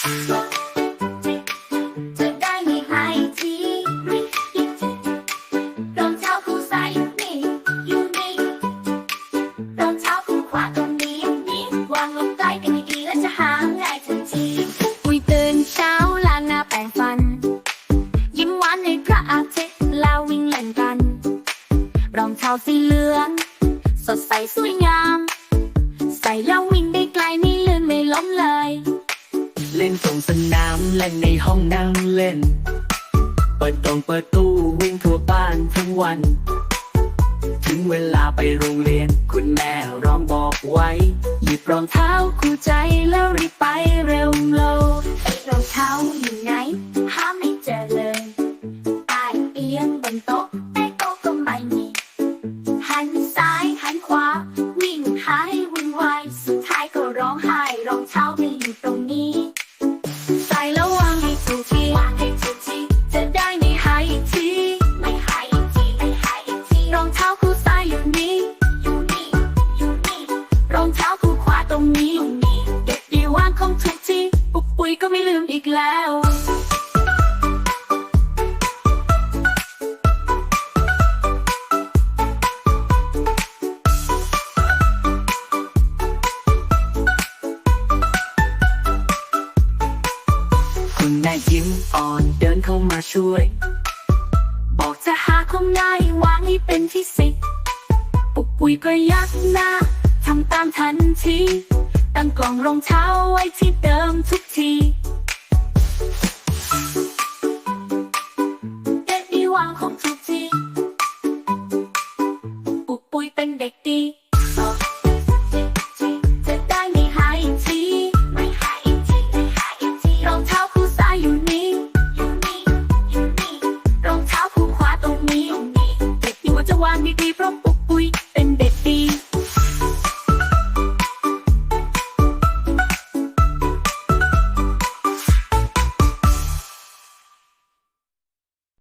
จะได้ไม่หายทีรองเท้าคู่ใส่นี่ยู่นี่รองเท้าคู่ขวาตรงนี้นี่วางลงใต้กันดีๆแล้วจะหาง่ายทันทีคุยตื่นเช้าล้างหน้าแปรงฟัน ยิ้มหวานในพระอาทิตย์แล้ววิ่งเล่นกัน รองเท้าสีเหลือง สดใสสวยงาม ล่นตรงสนามเล่นในห้องนั่งเล่น เปิดตรงเปิดตู้วิ่งทั่วบ้านทั้งวัน ถึงเวลาไปโรงเรียน คุณแม่ร้องบอกไว้ หยิบรองเท้าคู่ใจแล้วรีบไปเร็ว นี้ตรงนี้เด็กดีวางคงถูกที่ปุกปุยก็ไม่ลืมอีกแล้วคุณแม่ยิ้มอ่อนเดินเข้ามาช่วย บอกจะหาของง่ายวางให้เป็นที่สิปุกปุยก็ยักหน้าทำตามทันที ตั้งกล่องรองเท้าไว้ที่เดิมทุกทีเด็กดีวางของทุกทีปุบปุยเป็นเด็กดีจะได้มีกทีหายทีรองเท้าคู่ซ้ายอยู่นี่รองเท้าคู่ขวาตรงนี้เด็กดีว่าจะวางดีเพราะปุบ